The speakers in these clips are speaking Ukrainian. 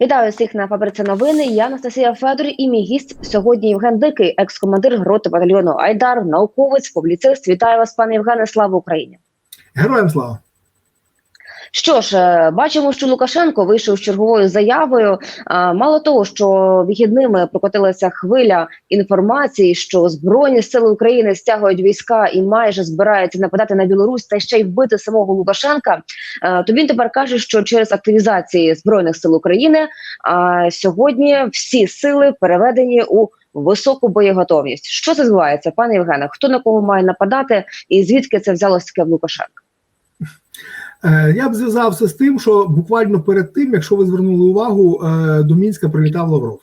Вітаю всіх на фабриці новини. Я Анастасія Федор і мій гість сьогодні Євген Дикий, екс-командир гроти батальйону Айдар, науковець, публіцист. Вітаю вас, пане Євгене. Слава Україні! Героям слава! Що ж, е, бачимо, що Лукашенко вийшов з черговою заявою. А, Мало того, що вихідними прокотилася хвиля інформації, що збройні сили України стягують війська і майже збираються нападати на Білорусь та ще й вбити самого Лукашенка. Е, То він тепер каже, що через активізації збройних сил України сьогодні всі сили переведені у високу боєготовність. Що це відбувається, пане Євгене? Хто на кого має нападати, і звідки це взялося таке в Лукашенка? Е, Я б зв'язався з тим, що буквально перед тим, якщо ви звернули увагу, е, до Мінська прилітав Лавров.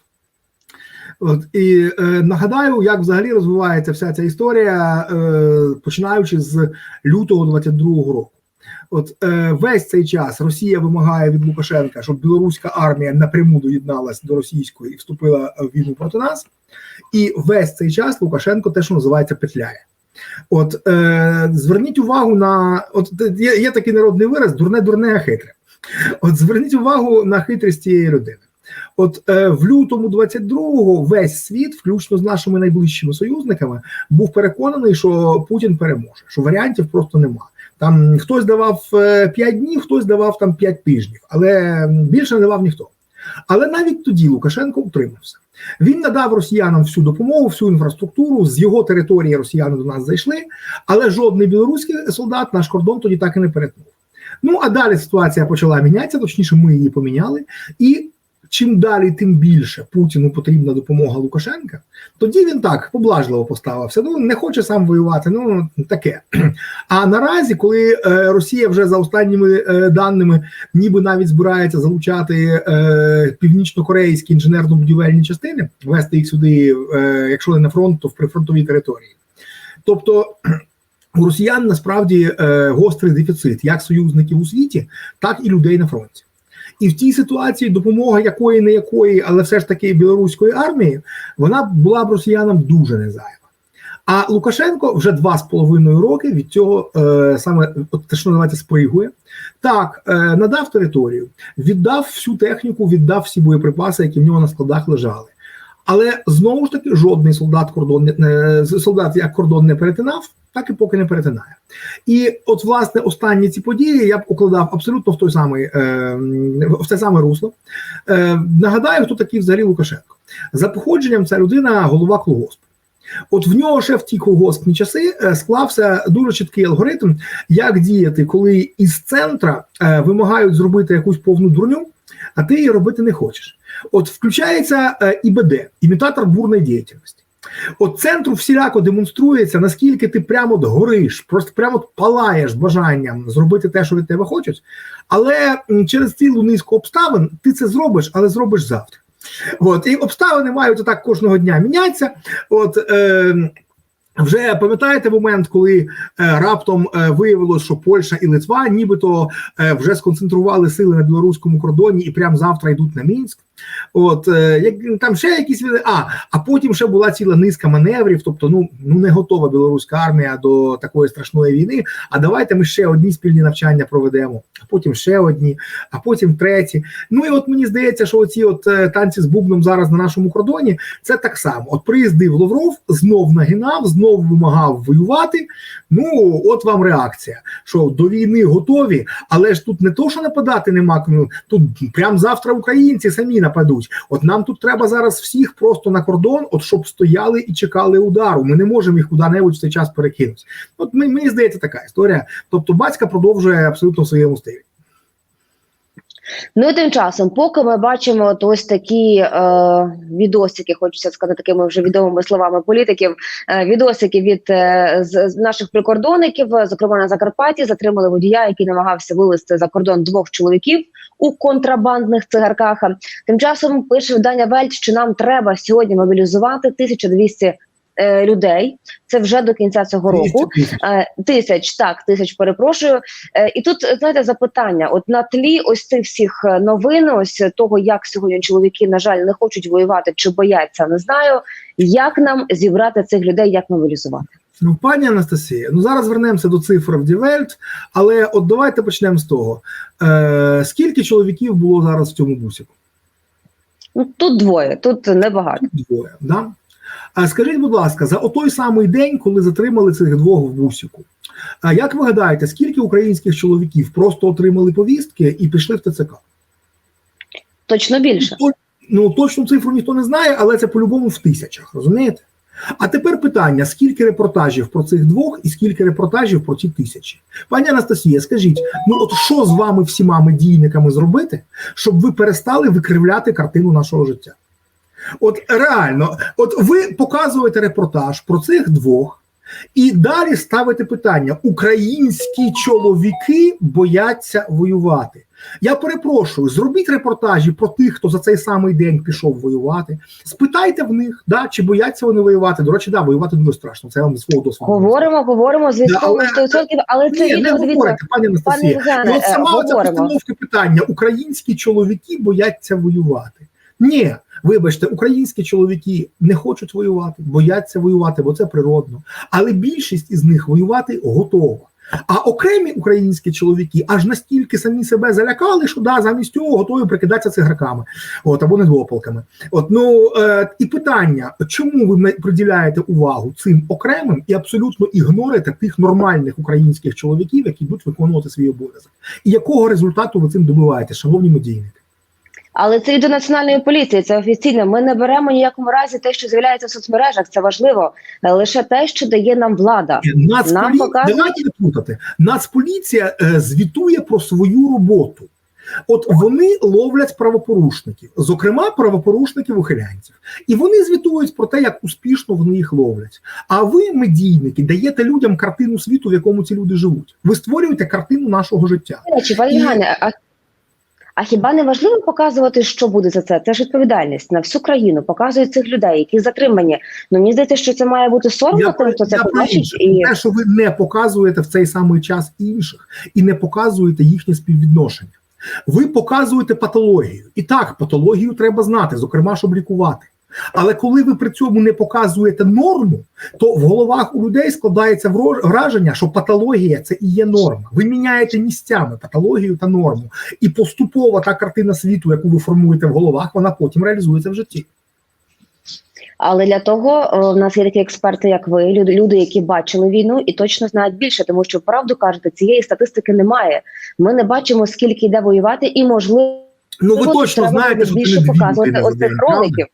От і е, нагадаю, як взагалі розвивається вся ця історія, е, починаючи з лютого 22-го року. От е, весь цей час Росія вимагає від Лукашенка, щоб білоруська армія напряму доєдналась до російської і вступила в війну проти нас. І весь цей час Лукашенко те, що називається, петляє. От е, зверніть увагу на от є, є такий народний вираз дурне, дурне, а хитре. От зверніть увагу на хитрість цієї людини. От е, в лютому 22-го весь світ, включно з нашими найближчими союзниками, був переконаний, що Путін переможе, що варіантів просто нема. Там хтось давав 5 днів, хтось давав там 5 тижнів, але більше не давав ніхто. Але навіть тоді Лукашенко утримався. Він надав росіянам всю допомогу, всю інфраструктуру. З його території росіяни до нас зайшли, але жодний білоруський солдат наш кордон тоді так і не перетнув. Ну а далі ситуація почала мінятися, точніше, ми її поміняли. І чим далі, тим більше Путіну потрібна допомога Лукашенка. Тоді він так поблажливо поставився. Ну не хоче сам воювати. Ну таке. А наразі, коли е, Росія вже за останніми е, даними, ніби навіть збирається залучати е, північно-корейські інженерно-будівельні частини, вести їх сюди, якщо не на фронт, то в прифронтовій території. Тобто. У росіян насправді гострий дефіцит як союзників у світі, так і людей на фронті. І в тій ситуації допомога якої не якої, але все ж таки білоруської армії, вона була б росіянам дуже незайва. А Лукашенко вже два з половиною роки від цього е, саме те, що називається спригує. Так, е, надав територію, віддав всю техніку, віддав всі боєприпаси, які в нього на складах лежали. Але знову ж таки жодний солдат кордон не солдат як кордон не перетинав, так і поки не перетинає. І от власне останні ці події я б укладав абсолютно в той самий е, в те саме русло. Е, Нагадаю, хто такий взагалі Лукашенко. За походженням ця людина голова колгоспу. От в нього ще в ті колгоспні часи е, склався дуже чіткий алгоритм, як діяти, коли із центра вимагають зробити якусь повну дурню, а ти її робити не хочеш. От включається ІБД, імітатор бурної діяльності. От центру всіляко демонструється, наскільки ти прямо от гориш, просто прямо от палаєш бажанням зробити те, що від тебе хочуть, але через цілу низку обставин ти це зробиш, але зробиш завтра. От і обставини мають отак кожного дня мінятися. От е, вже пам'ятаєте момент, коли е, раптом е, виявилось, що Польща і Литва, нібито е, вже сконцентрували сили на білоруському кордоні і прямо завтра йдуть на Мінськ. От е, як там ще якісь а, а потім ще була ціла низка маневрів. Тобто, ну ну не готова білоруська армія до такої страшної війни. А давайте ми ще одні спільні навчання проведемо, а потім ще одні, а потім треті. Ну і от мені здається, що оці от е, танці з бубном зараз на нашому кордоні це так само. От приїздив Лавров, знов нагинав, знов вимагав воювати. Ну от вам реакція, що до війни готові, але ж тут не то, що нападати нема. ну, Тут прямо завтра українці самі нападуть. От нам тут треба зараз всіх просто на кордон, от щоб стояли і чекали удару. Ми не можемо їх куди-небудь в цей час перекинути. От мені здається, така історія. Тобто, батька продовжує абсолютно в своєму стилі. Ну і тим часом, поки ми бачимо от ось такі е, відосики, хочеться сказати такими вже відомими словами політиків. Е, відосики від е, з, з наших прикордонників, зокрема на Закарпатті, затримали водія, який намагався вивезти за кордон двох чоловіків у контрабандних цигарках. Тим часом пише видання Вельт, що нам треба сьогодні мобілізувати 1200 е, людей. Це вже до кінця цього року. Е, Тисяч так, тисяч перепрошую. Е, І тут знаєте запитання: от на тлі ось цих всіх новин, ось того, як сьогодні чоловіки на жаль не хочуть воювати чи бояться, не знаю. Як нам зібрати цих людей, як мобілізувати? Ну, пані Анастасія, ну зараз вернемося до цифр в Дівельт, але от давайте почнемо з того. Е, Скільки чоловіків було зараз в цьому бусіку? Ну тут двоє, тут небагато. Двоє. Да? А скажіть, будь ласка, за отой самий день, коли затримали цих двох в бусіку, а як ви гадаєте, скільки українських чоловіків просто отримали повістки і пішли в ТЦК? Точно більше. Ну точну цифру ніхто не знає, але це по-любому в тисячах, розумієте? А тепер питання: скільки репортажів про цих двох і скільки репортажів про ті тисячі? Пані Анастасія, скажіть, ну от що з вами всіма медійниками зробити, щоб ви перестали викривляти картину нашого життя? От реально, от ви показуєте репортаж про цих двох, і далі ставите питання: українські чоловіки бояться воювати. Я перепрошую, зробіть репортажі про тих, хто за цей самий день пішов воювати. Спитайте в них, да, чи бояться вони воювати. До речі, да, воювати дуже страшно. Це я вам свого досвіду. Говоримо, говоримо з військовими але- але це Ні, не відео говорите, пані Анастасія. Пане І от сама е, постановка питання: українські чоловіки бояться воювати. Ні, вибачте, українські чоловіки не хочуть воювати, бояться воювати, бо це природно. Але більшість із них воювати готова. А окремі українські чоловіки аж настільки самі себе залякали, що да, замість цього готові прикидатися цигарками, от або недопалками. От ну е, і питання: чому ви не приділяєте увагу цим окремим і абсолютно ігнорите тих нормальних українських чоловіків, які будуть виконувати свій обов'язок? І якого результату ви цим добиваєте, шановні медійники? Але це і до національної поліції, це офіційно. Ми не беремо ніякому разі те, що з'являється в соцмережах. Це важливо, Е, лише те, що дає нам влада. Нацполі... Нам показують- Давайте не плутати. Нацполіція е, звітує про свою роботу. От вони ловлять правопорушників, зокрема правопорушників ухилянців, і вони звітують про те, як успішно вони їх ловлять. А ви, медійники, даєте людям картину світу, в якому ці люди живуть. Ви створюєте картину нашого життя. Речі, І- а, а хіба не важливо показувати, що буде за це? Це ж відповідальність на всю країну. Показують цих людей, які затримані. Ну мені здається, що це має бути соромно тим, хто це побачить. І те, що ви не показуєте в цей самий час інших і не показуєте їхнє співвідношення. Ви показуєте патологію. І так, патологію треба знати, зокрема, щоб лікувати. Але коли ви при цьому не показуєте норму, то в головах у людей складається враження, що патологія це і є норма. Ви міняєте місцями патологію та норму. І поступово та картина світу, яку ви формуєте в головах, вона потім реалізується в житті. Але для того е, в нас є такі експерти, як ви, люди, які бачили війну і точно знають більше, тому що правду кажете, цієї статистики немає. Ми не бачимо, скільки йде воювати, і можливо Ну ви точно знаєте, що більше показувати оцих роликів.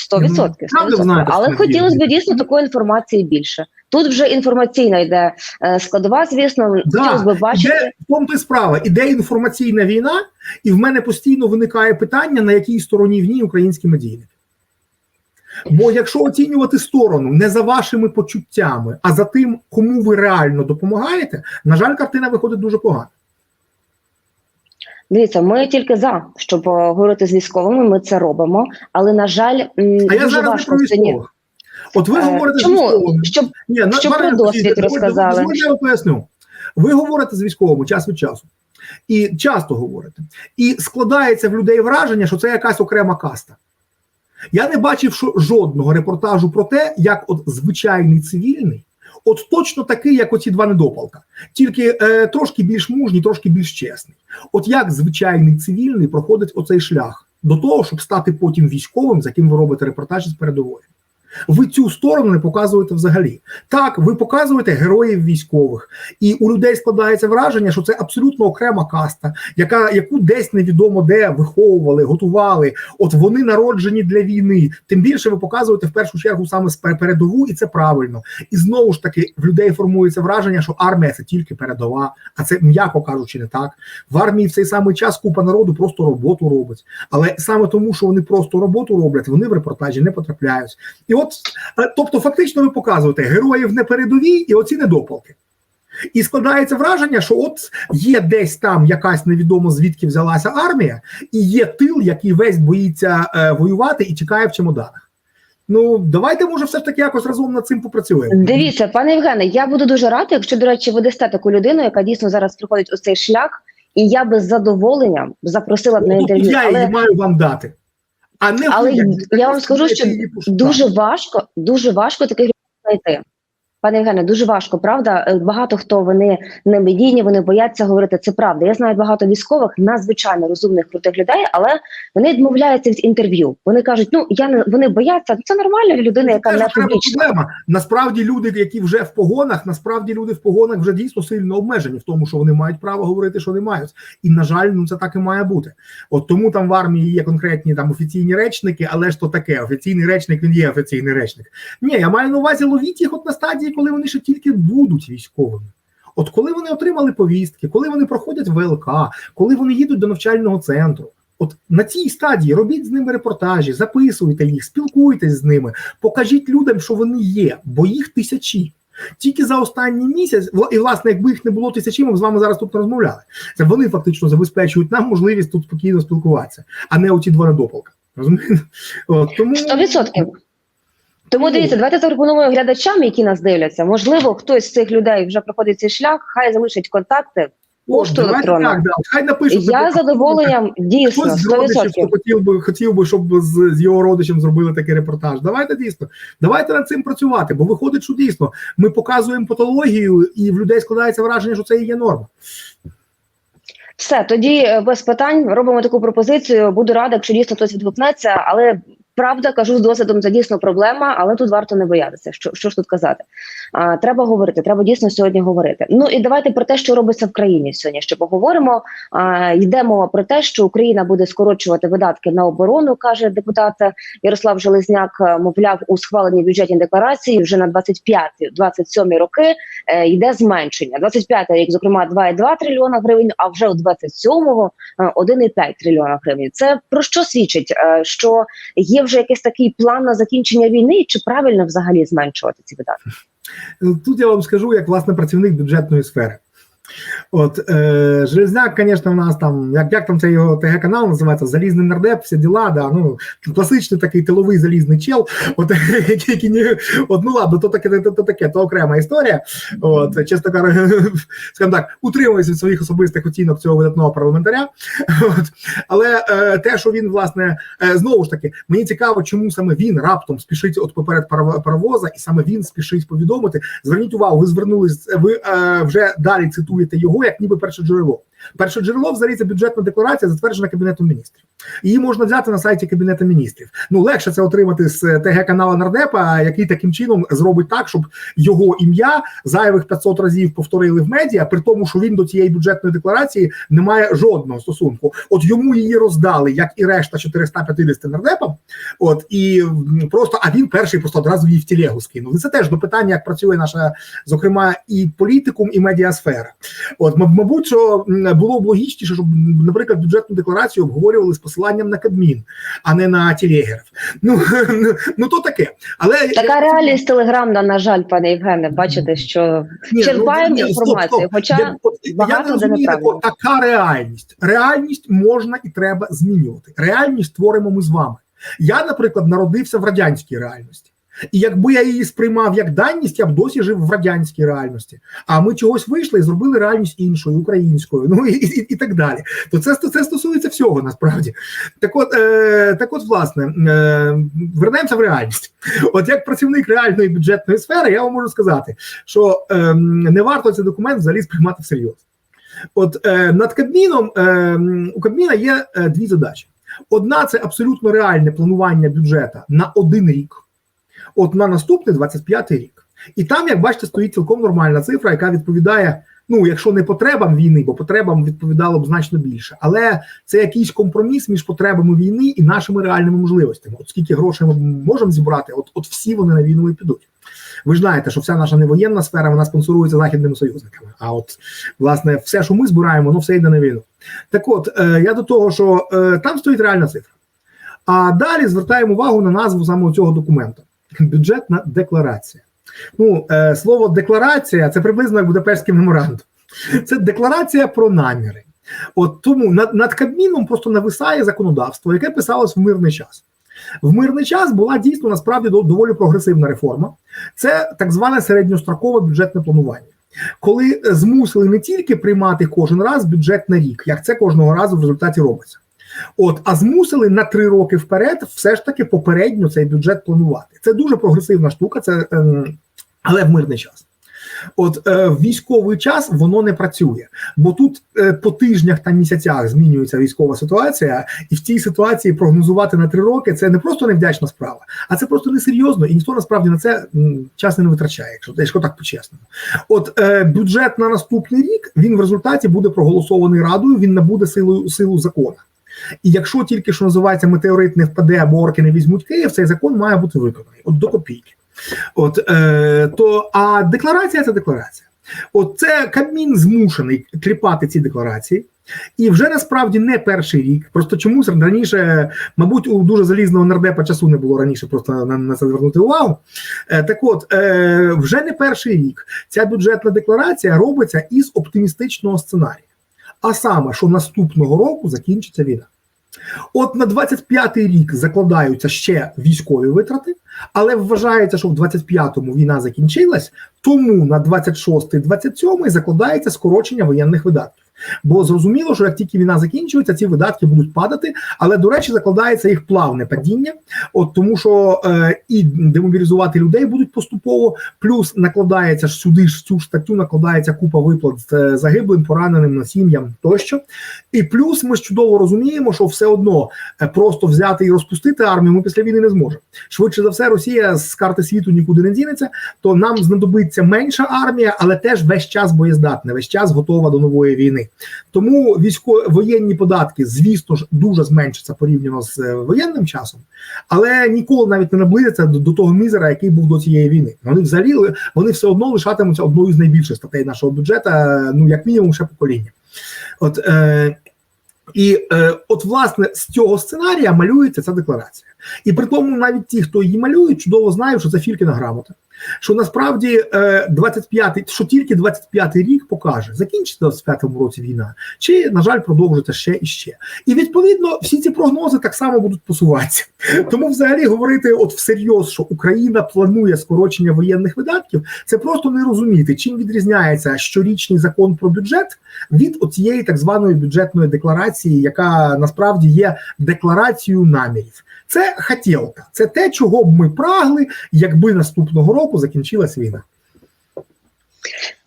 Сто Ну, відсотків, але хотілося б дійсно такої інформації більше. Тут вже інформаційна йде е, складова, звісно, Да, хотілося б бачити. Іде, в тому то справа. Іде інформаційна війна, і в мене постійно виникає питання, на якій стороні в ній українські медійники. Бо якщо оцінювати сторону не за вашими почуттями, а за тим, кому ви реально допомагаєте, на жаль, картина виходить дуже погана. Дивіться, ми тільки за, щоб е, говорити з військовими. Ми це робимо, але на жаль, А я дуже зараз не важко про сьогодні. військових. От ви Е, говорите з військовими. щоб Ні, Щоб про досвід розказали. дозвольте, Я вам поясню. Ви говорите з військовими час від часу. І часто говорите. І складається в людей враження, що це якась окрема каста. Я не бачив жодного репортажу про те, як от звичайний цивільний, от точно такий, як оці два недопалка, тільки е, трошки більш мужній, трошки більш чесний. От як звичайний цивільний проходить оцей шлях до того, щоб стати потім військовим, за ким ви робите репортажі з передової. Ви цю сторону не показуєте взагалі. Так, ви показуєте героїв військових, і у людей складається враження, що це абсолютно окрема каста, яка яку десь невідомо де виховували, готували. От вони народжені для війни. Тим більше ви показуєте в першу чергу саме передову, і це правильно. І знову ж таки в людей формується враження, що армія це тільки передова, а це м'яко кажучи, не так. В армії в цей самий час купа народу просто роботу робить. Але саме тому, що вони просто роботу роблять, вони в репортажі не потрапляють. І от, тобто, фактично, ви показуєте героїв не передовій і оці недопалки. І складається враження, що от є десь там якась невідомо звідки взялася армія, і є тил, який весь боїться е, воювати і чекає в чемоданах. Ну давайте, може, все ж таки якось разом над цим попрацюємо. Дивіться, пане Євгене, я буду дуже рада, якщо, до речі, ви дасте таку людину, яка дійсно зараз приходить у цей шлях, і я би з задоволенням запросила б на інтерв'ю. я Але, її маю вам дати. А не але я вам скажу, що дуже важко, дуже важко таких людей знайти. Пане Євгене, дуже важко, правда? Е, Багато хто вони не медійні, вони бояться говорити. Це правда. Я знаю багато військових, надзвичайно розумних крутих людей, але вони відмовляються від інтерв'ю. Вони кажуть, ну я не вони бояться. Це нормально для людини, яка Це не публічна. проблема. Насправді люди, які вже в погонах, насправді люди в погонах вже дійсно сильно обмежені в тому, що вони мають право говорити, що не мають. І на жаль, ну це так і має бути. От тому там в армії є конкретні там офіційні речники, але ж то таке. Офіційний речник він є офіційний речник. Ні, я маю на увазі ловіть їх от на стадії, коли вони ще тільки будуть військовими. От коли вони отримали повістки, коли вони проходять ВЛК, коли вони їдуть до навчального центру. От на цій стадії робіть з ними репортажі, записуйте їх, спілкуйтесь з ними, покажіть людям, що вони є, бо їх тисячі. Тільки за останній місяць, і власне, якби їх не було тисячі, ми б з вами зараз тут не розмовляли. Це вони фактично забезпечують нам можливість тут спокійно спілкуватися, а не оті два недопалка. Розумієте? Тому Сто відсотків. Тому дивіться, давайте запропонуємо глядачам, які нас дивляться. Можливо, хтось з цих людей вже проходить цей шлях. Хай залишить контакти. Пошту електронну. так, да. Хай напишуть. Я з задоволенням дійсно Хтось з родичів, хто хотів би, хотів би, щоб з, з його родичем зробили такий репортаж. Давайте дійсно, давайте над цим працювати, бо виходить, що дійсно ми показуємо патологію, і в людей складається враження, що це і є норма. Все, тоді е, без питань робимо таку пропозицію. Буду рада, якщо дійсно хтось відгукнеться, але правда кажу з досвідом, це дійсно проблема, але тут варто не боятися. Що, що ж тут казати? А, треба говорити, треба дійсно сьогодні говорити. Ну і давайте про те, що робиться в країні сьогодні. Ще поговоримо. А, йде мова про те, що Україна буде скорочувати видатки на оборону, каже депутат Ярослав Железняк. Е, Мовляв, у схваленій бюджетній декларації вже на 25-27 роки е, йде зменшення. 25 рік, зокрема, 2,2 трильйона гривень, а вже у 27-го е, 1,5 трильйона гривень. Це про що свідчить? Е, Що є вже якийсь такий план на закінчення війни, чи правильно взагалі зменшувати ці видатки? Тут я вам скажу, як власне працівник бюджетної сфери. От е, Железняк, звісно, у нас там, як, як там цей його ТГ-канал називається, залізний нардеп, всі діла, да, ну, класичний такий тиловий залізний чел, от, який, ні- от, ну ладно, то таке, то, то таке, то окрема історія. От, чесно кажучи, скажімо так, утримуюся від своїх особистих оцінок цього видатного парламентаря. От, але е, те, що він, власне, е, знову ж таки, мені цікаво, чому саме він раптом спішить от поперед паровоза, і саме він спішить повідомити. Зверніть увагу, ви звернулись, ви е, вже далі цитуєте його як ніби перше джерело. Перше джерело взагалі це бюджетна декларація, затверджена кабінетом міністрів. Її можна взяти на сайті кабінету міністрів. Ну легше це отримати з ТГ канала нардепа, який таким чином зробить так, щоб його ім'я зайвих 500 разів повторили в медіа, при тому, що він до цієї бюджетної декларації не має жодного стосунку. От йому її роздали, як і решта 450 нардепам. От і просто а він перший просто одразу її в тілегу скинув. Це теж до питання, як працює наша, зокрема, і політикум, і медіасфера. От, мабуть, що було б логічніше, щоб, наприклад, бюджетну декларацію обговорювали з посиланням на Кабмін, а не на телегерів. Ну, ну то таке. Але Така реальність телеграмна, на жаль, пане Євгене. Бачите, що Ні, черпаємо ні, інформацію, стоп. хоча Я, от, я не розумію тако, така реальність. Реальність можна і треба змінювати. Реальність творимо ми з вами. Я, наприклад, народився в радянській реальності. І якби я її сприймав як даність, я б досі жив в радянській реальності. А ми чогось вийшли і зробили реальність іншою, українською, ну і, і, і так далі. То це, це стосується всього насправді. Так от, е, так от, власне, е, вернемося в реальність. От як працівник реальної бюджетної сфери, я вам можу сказати, що е, не варто цей документ взагалі сприймати всерйоз. От е, над Кабміном е, у Кабміна є е, дві задачі. Одна це абсолютно реальне планування бюджету на один рік, от на наступний 25 рік. І там, як бачите, стоїть цілком нормальна цифра, яка відповідає. Ну, якщо не потребам війни, бо потребам відповідало б значно більше, але це якийсь компроміс між потребами війни і нашими реальними можливостями. От скільки грошей ми можемо зібрати, от, от всі вони на війну і підуть. Ви ж знаєте, що вся наша невоєнна сфера вона спонсорується західними союзниками. А от власне все, що ми збираємо, воно все йде на війну. Так от е, я до того, що е, там стоїть реальна цифра. А далі звертаємо увагу на назву саме цього документу: бюджетна декларація. Ну, е, слово декларація це приблизно як Будапештський меморандум. Це декларація про наміри. От тому над, над Кабміном просто нависає законодавство, яке писалось в мирний час. В мирний час була дійсно насправді доволі прогресивна реформа. Це так зване середньострокове бюджетне планування. Коли змусили не тільки приймати кожен раз бюджет на рік, як це кожного разу в результаті робиться. От, а змусили на три роки вперед все ж таки попередньо цей бюджет планувати. Це дуже прогресивна штука. Це ем, але в мирний час. От е, військовий час воно не працює, бо тут е, по тижнях та місяцях змінюється військова ситуація, і в цій ситуації прогнозувати на три роки це не просто невдячна справа, а це просто несерйозно, і ніхто насправді на це м, час не витрачає, якщо, якщо так по-чесному. От е, бюджет на наступний рік він в результаті буде проголосований радою, він набуде силу силу закону. І якщо тільки що називається метеорит не впаде або орки не візьмуть Київ, цей закон має бути виконаний от до копійки. От е, то а декларація це декларація. От це Кабмін змушений кліпати ці декларації. І вже насправді не перший рік. Просто чомусь раніше, мабуть, у дуже залізного нардепа часу не було раніше просто на, на це звернути увагу. Е, так от, е, вже не перший рік ця бюджетна декларація робиться із оптимістичного сценарію. А саме, що наступного року закінчиться війна. От на 25-й рік закладаються ще військові витрати, але вважається, що в 25-му війна закінчилась, тому на 26-27 закладається скорочення воєнних видатків. Бо зрозуміло, що як тільки війна закінчується, ці видатки будуть падати. Але до речі, закладається їх плавне падіння, от тому, що е, і демобілізувати людей будуть поступово, плюс накладається ж сюди ж цю ж статтю, накладається купа виплат е, загиблим, пораненим на сім'ям тощо. І плюс ми ж чудово розуміємо, що все одно е, просто взяти і розпустити армію ми після війни не зможемо. Швидше за все, Росія з карти світу нікуди не дінеться, то нам знадобиться менша армія, але теж весь час боєздатна, весь час готова до нової війни. Тому військо воєнні податки, звісно ж, дуже зменшаться порівняно з е, воєнним часом, але ніколи навіть не наблизяться до, до того мізера, який був до цієї війни. Вони взагалі вони все одно лишатимуться одною з найбільших статей нашого бюджету, ну як мінімум, ще покоління. От е, і е, от власне з цього сценарія малюється ця декларація. І при тому навіть ті, хто її малюють, чудово знають, що це Фількіна грамота. Що насправді е, 25-й, що тільки 25-й рік покаже, закінчиться в 25-му році війна, чи, на жаль, продовжиться ще і ще. І відповідно всі ці прогнози так само будуть посуватися. Тому, взагалі, говорити от всерйоз, що Україна планує скорочення воєнних видатків, це просто не розуміти, чим відрізняється щорічний закон про бюджет від оцієї так званої бюджетної декларації, яка насправді є декларацією намірів. Це хотілка, це те, чого б ми прагли, якби наступного року закінчилась війна.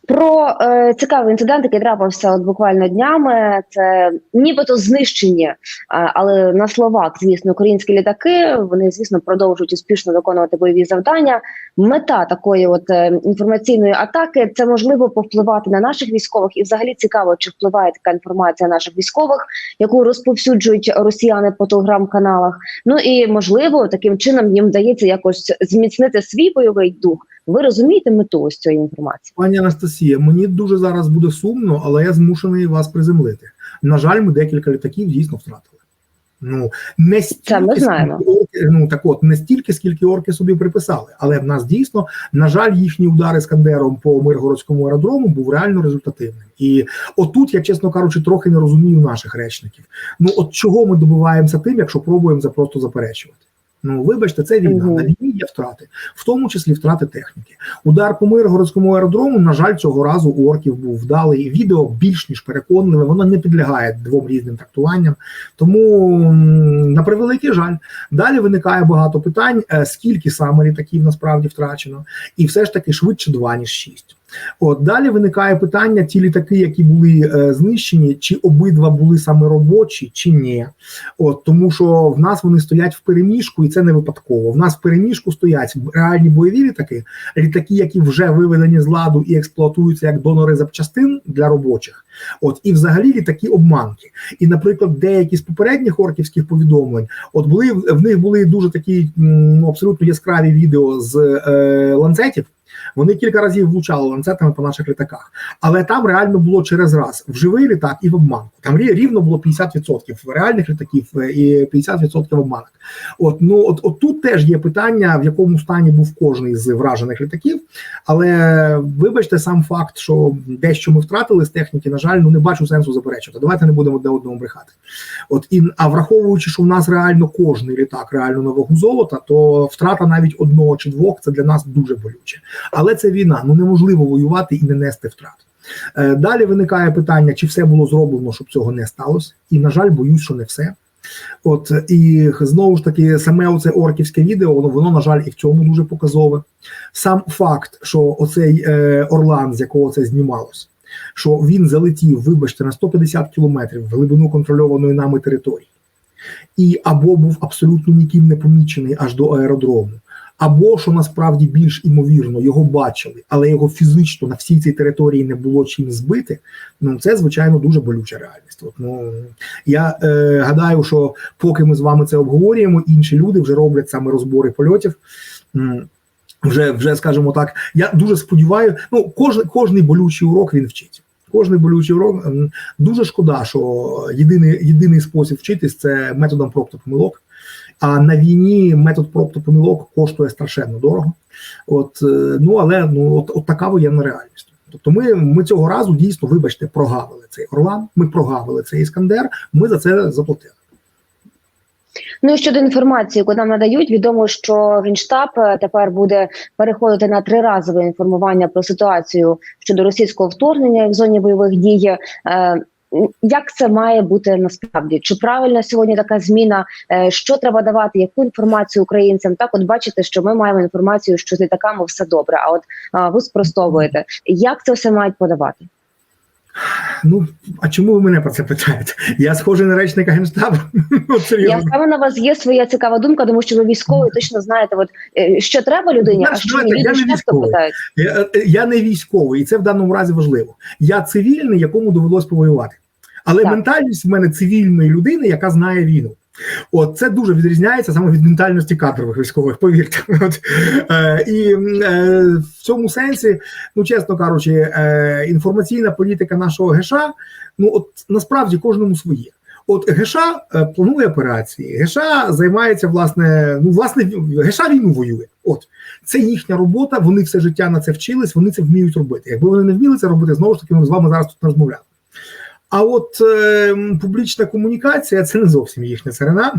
Про е, цікавий інцидент, який трапився от буквально днями. Це нібито знищені, е, але на словах, звісно, українські літаки. Вони, звісно, продовжують успішно виконувати бойові завдання. Мета такої от е, інформаційної атаки це можливо повпливати на наших військових, і взагалі цікаво, чи впливає така інформація на наших військових, яку розповсюджують росіяни по телеграм-каналах. Ну і можливо, таким чином їм вдається якось зміцнити свій бойовий дух. Ви розумієте мету ось цієї інформації? Пані Анастасія, мені дуже зараз буде сумно, але я змушений вас приземлити. На жаль, ми декілька літаків дійсно втратили. Ну не стільки, Це ми знаємо. скільки ну так от не стільки, скільки орки собі приписали, але в нас дійсно, на жаль, їхні удари скандером по Миргородському аеродрому був реально результативним. І отут я, чесно кажучи, трохи не розумію наших речників. Ну от чого ми добиваємося тим, якщо пробуємо за просто заперечувати? Ну, вибачте, це війна. Мгм. На війні є втрати, в тому числі втрати техніки. Удар по Миргородському аеродрому, на жаль, цього разу у орків був вдалий. Відео більш ніж переконливе, воно не підлягає двом різним трактуванням. Тому на превеликий жаль. Далі виникає багато питань: е, скільки саме літаків насправді втрачено, і все ж таки швидше два ніж шість. От далі виникає питання: ті літаки, які були е, знищені, чи обидва були саме робочі, чи ні. От тому, що в нас вони стоять в переміжку, і це не випадково. В нас в переміжку стоять реальні бойові літаки, літаки, які вже виведені з ладу і експлуатуються як донори запчастин для робочих. От і взагалі літаки обманки. І, наприклад, деякі з попередніх орківських повідомлень, от були в них були дуже такі м, абсолютно яскраві відео з е, ланцетів. Вони кілька разів влучали ланцетами по наших літаках, але там реально було через раз в живий літак і в обманку. Там рівно було 50% реальних літаків е, і 50% обманок. От ну от, от тут теж є питання, в якому стані був кожний з вражених літаків. Але вибачте, сам факт, що дещо ми втратили з техніки, на жаль, ну не бачу сенсу заперечувати. Давайте не будемо одне одному брехати. От і а враховуючи, що в нас реально кожний літак реально на вагу золота, то втрата навіть одного чи двох це для нас дуже болюче. Це війна. Ну неможливо воювати і не нести втрат. Е, Далі виникає питання, чи все було зроблено, щоб цього не сталося. І на жаль, боюсь, що не все. От і знову ж таки, саме оце орківське відео, воно, воно на жаль, і в цьому дуже показове. Сам факт, що оцей е, Орлан, з якого це знімалось, що він залетів, вибачте, на 150 кілометрів в глибину контрольованої нами території, і або був абсолютно ніким не помічений аж до аеродрому, або що насправді більш імовірно його бачили, але його фізично на всій цій території не було чим збити. Ну це звичайно дуже болюча реальність. От, ну я е, гадаю, що поки ми з вами це обговорюємо, інші люди вже роблять саме розбори польотів. Вже, вже скажімо так, я дуже сподіваюся, ну кожен кожний болючий урок він вчить. Кожний болючий урок дуже шкода, що єдиний єдиний спосіб вчитись це методом проб та помилок. А на війні метод проб та помилок коштує страшенно дорого. От е, ну але ну от, от така воєнна реальність. Тобто, ми, ми цього разу дійсно, вибачте, прогавили цей Орлан. Ми прогавили цей Іскандер. Ми за це заплатили. Ну і щодо інформації, яку нам надають, відомо, що Генштаб е, тепер буде переходити на триразове інформування про ситуацію щодо російського вторгнення в зоні бойових дій. Як це має бути насправді? Чи правильна сьогодні така зміна? Е, Що треба давати? Яку інформацію українцям? Так, от бачите, що ми маємо інформацію, що з літаками все добре. А от а, ви спростовуєте, як це все мають подавати? Ну а чому ви мене про це питаєте? Я схожий на речника генштабу. Я впевнена, у вас є своя цікава думка, тому що ви військовий точно знаєте, от е, що треба людині, а що ні, я люди не часто військовий. питають. Я, е, я не військовий, і це в даному разі важливо. Я цивільний, якому довелось повоювати. Але Так. ментальність в мене цивільної людини, яка знає війну. От це дуже відрізняється саме від ментальності кадрових військових, повірте. От, е, і е, в цьому сенсі, ну чесно кажучи, е, інформаційна політика нашого ГШ, ну от насправді кожному своє. От ГШ е, планує операції, ГШ займається власне, ну власне, ГШ війну воює. От це їхня робота. Вони все життя на це вчились, вони це вміють робити. Якби вони не вміли це робити, знову ж таки, ми з вами зараз тут не розмовляли. А от е, публічна комунікація це не зовсім їхня царина.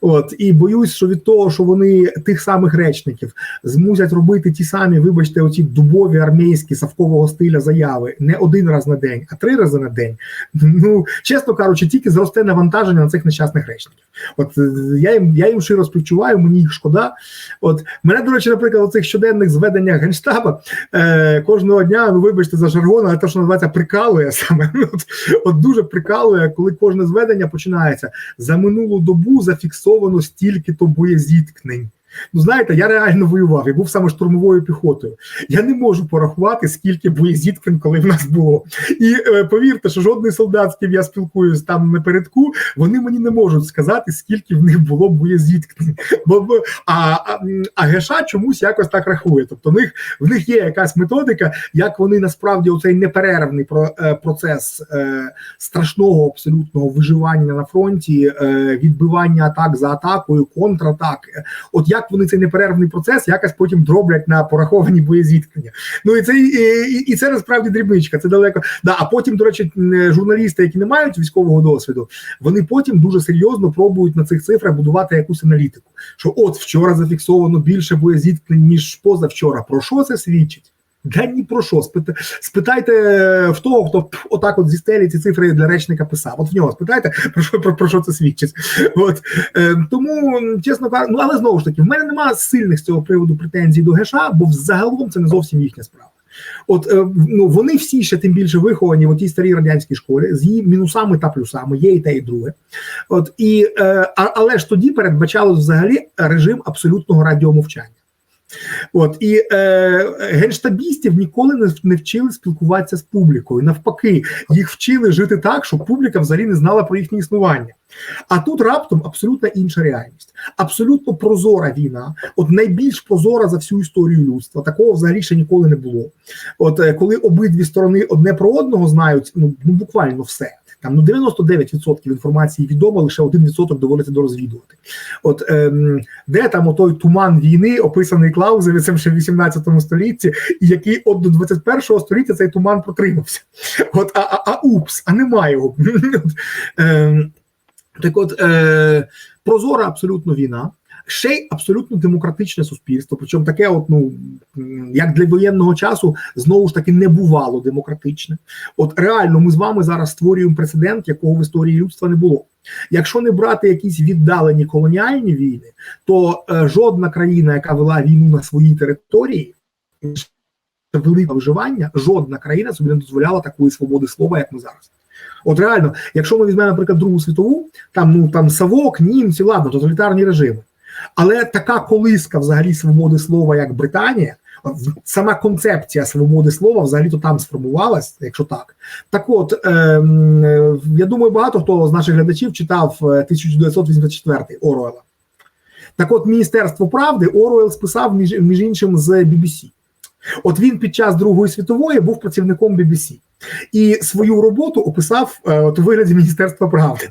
От і боюсь, що від того, що вони тих самих речників змусять робити ті самі, вибачте, оці дубові армійські савкового стиля заяви не один раз на день, а три рази на день. Ну чесно кажучи, тільки зросте навантаження на цих нещасних речників. От е, я їм я їм широ співчуваю, мені їх шкода. От мене, до речі, наприклад, у цих щоденних зведеннях генштаба е, кожного дня, ну вибачте за жаргон, але те, що називається прикалує саме. От, от дуже прикалує, коли кожне зведення починається за минулу добу зафіксовано стільки-то боєзіткнень. Ну, знаєте, я реально воював і був саме штурмовою піхотою. Я не можу порахувати, скільки боєзіткнень, коли в нас було. І е, повірте, що жодний солдат, з ким я спілкуюсь там напередку, вони мені не можуть сказати, скільки в них було боєзіткнень. Бо а, а, а Геша чомусь якось так рахує. Тобто, в них в них є якась методика, як вони насправді оцей неперервний про, е, процес е, страшного абсолютного виживання на фронті, е, відбивання атак за атакою, контратак. От як вони цей неперервний процес якось потім дроблять на пораховані боєзіткнення. Ну і це і, і це насправді дрібничка. Це далеко. Да, а потім, до речі, журналісти, які не мають військового досвіду, вони потім дуже серйозно пробують на цих цифрах будувати якусь аналітику. Що от вчора зафіксовано більше боєзіткнень ніж позавчора. Про що це свідчить? Да ні про що. Спита- Спитайте в того, хто отак от зі стелі ці цифри для речника писав. От в нього спитайте, про що про, про що це свідчить. От е, тому, чесно кажучи, ну але знову ж таки, в мене немає сильних з цього приводу претензій до Геша, бо взагалом це не зовсім їхня справа. От е, ну вони всі ще тим більше виховані в тій старій радянській школі з її мінусами та плюсами, є і те, і друге. От і е, але ж тоді передбачалось взагалі режим абсолютного радіомовчання. От і е, генштабістів ніколи не, не вчили спілкуватися з публікою. Навпаки, їх вчили жити так, щоб публіка взагалі не знала про їхнє існування. А тут раптом абсолютно інша реальність, абсолютно прозора війна, от найбільш прозора за всю історію людства. Такого взагалі ще ніколи не було. От е, коли обидві сторони одне про одного знають, ну, ну буквально все. Там ну 99% інформації відомо, лише 1% доводиться дорозвідувати. От ем, де там отой туман війни, описаний Клаузевицем ще в 18 столітті, і який от до 21-го століття цей туман протримався. От, а, а, а упс, а немає його. Ем, так от, е, прозора абсолютно війна. Ще й абсолютно демократичне суспільство. Причому таке, от ну як для воєнного часу, знову ж таки не бувало демократичне. От реально, ми з вами зараз створюємо прецедент, якого в історії людства не було. Якщо не брати якісь віддалені колоніальні війни, то е, жодна країна, яка вела війну на своїй території, велике виживання, жодна країна собі не дозволяла такої свободи слова, як ми зараз. От реально, якщо ми візьмемо, наприклад, Другу світову, там ну там Савок, німці, ладно, тоталітарні режими. Але така колиска взагалі свободи слова, як Британія, сама концепція свободи слова взагалі то там сформувалась, якщо так. Так от, е, я думаю, багато хто з наших глядачів читав е, 1984 Оруела. Так от, Міністерство правди Оруел списав між, між іншим з BBC. От він під час Другої світової був працівником BBC. І свою роботу описав е, от у вигляді Міністерства правди.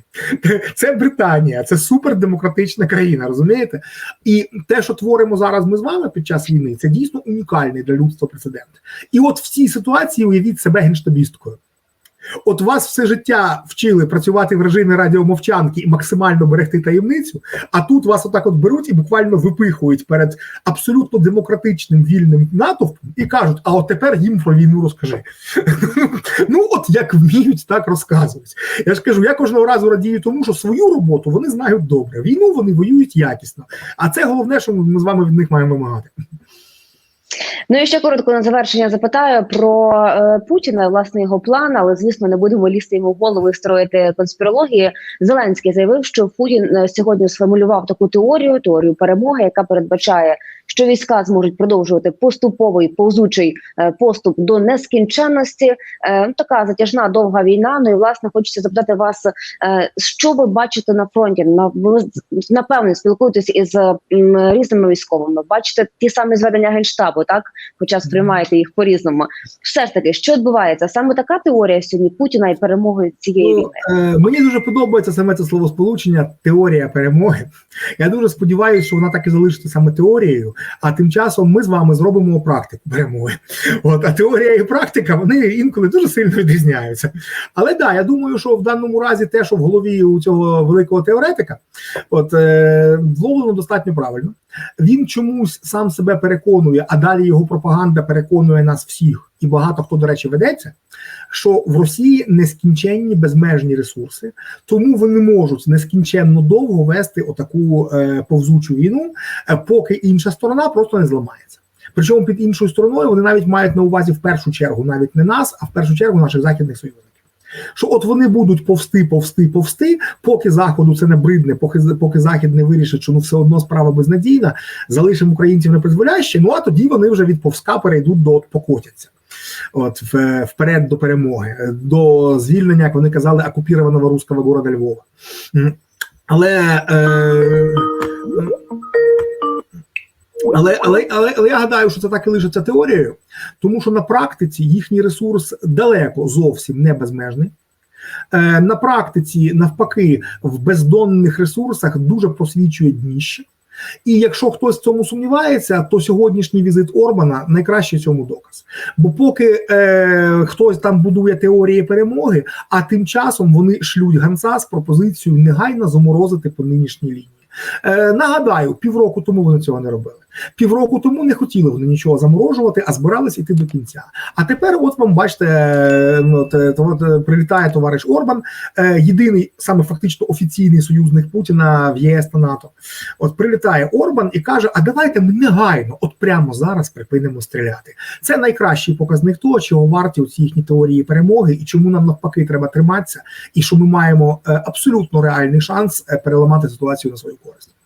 Це Британія, це супердемократична країна, розумієте? І те, що творимо зараз ми з вами під час війни, це дійсно унікальний для людства прецедент. І от в цій ситуації уявіть себе генштабісткою. От вас все життя вчили працювати в режимі радіомовчанки і максимально берегти таємницю, а тут вас отак от беруть і буквально випихують перед абсолютно демократичним вільним натовпом і кажуть: а от тепер їм про війну розкажи. ну от як вміють, так розказують. Я ж кажу, я кожного разу радію тому, що свою роботу вони знають добре. Війну вони воюють якісно. А це головне, що ми з вами від них маємо вимагати. Ну і ще коротко на завершення запитаю про е, Путіна, власне його план, але звісно не будемо лізти йому в голову і строїти конспірології. Зеленський заявив, що Путін е, сьогодні сформулював таку теорію, теорію перемоги, яка передбачає, що війська зможуть продовжувати поступовий повзучий е, поступ до нескінченності. Е, ну, така затяжна довга війна. Ну і власне хочеться запитати вас, е, що ви бачите на фронті? На ви напевно спілкуєтесь із різними військовими. Бачите ті самі зведення генштабу, так хоча сприймаєте їх по різному. Все ж таки, що відбувається? Саме така теорія сьогодні Путіна і перемоги цієї Ну, війни. е, мені дуже подобається саме це словосполучення теорія перемоги. Я дуже сподіваюся, що вона так і залишиться саме теорією. А тим часом ми з вами зробимо практику перемоги. От а теорія і практика вони інколи дуже сильно відрізняються. Але да, я думаю, що в даному разі те, що в голові у цього великого теоретика, от е, зловлено достатньо правильно. Він чомусь сам себе переконує, а далі його пропаганда переконує нас всіх, і багато хто, до речі, ведеться. Що в Росії нескінченні безмежні ресурси, тому вони можуть нескінченно довго вести отаку е, повзучу війну, е, поки інша сторона просто не зламається. Причому під іншою стороною вони навіть мають на увазі в першу чергу навіть не нас, а в першу чергу наших західних союзників. Що от вони будуть повсти, повсти, повсти, поки заходу це не бридне, поки поки захід не вирішить, що ну все одно справа безнадійна, залишимо українців не призволяще. Ну а тоді вони вже від повска перейдуть до покотяться. От вперед до перемоги, до звільнення, як вони казали, окупірованого руського города Львова. Але е, але, але, але, але я гадаю, що це так і лишиться теорією, тому що на практиці їхній ресурс далеко зовсім не безмежний. Е, на практиці, навпаки, в бездонних ресурсах дуже просвічує дніще. І якщо хтось в цьому сумнівається, то сьогоднішній візит Орбана найкращий цьому доказ. Бо поки е, хтось там будує теорії перемоги, а тим часом вони шлють ганца з пропозицією негайно заморозити по нинішній лінії. Е, нагадаю, півроку тому вони цього не робили. Півроку тому не хотіли вони нічого заморожувати, а збиралися йти до кінця. А тепер, от вам бачите, ну, от, е, е, прилітає товариш Орбан, е, єдиний саме фактично офіційний союзник Путіна в ЄС та НАТО. От прилітає Орбан і каже: А давайте ми негайно, от прямо зараз припинимо стріляти. Це найкращий показник того, чого варті ці їхні теорії перемоги, і чому нам навпаки треба триматися, і що ми маємо абсолютно реальний шанс переламати ситуацію на свою користь.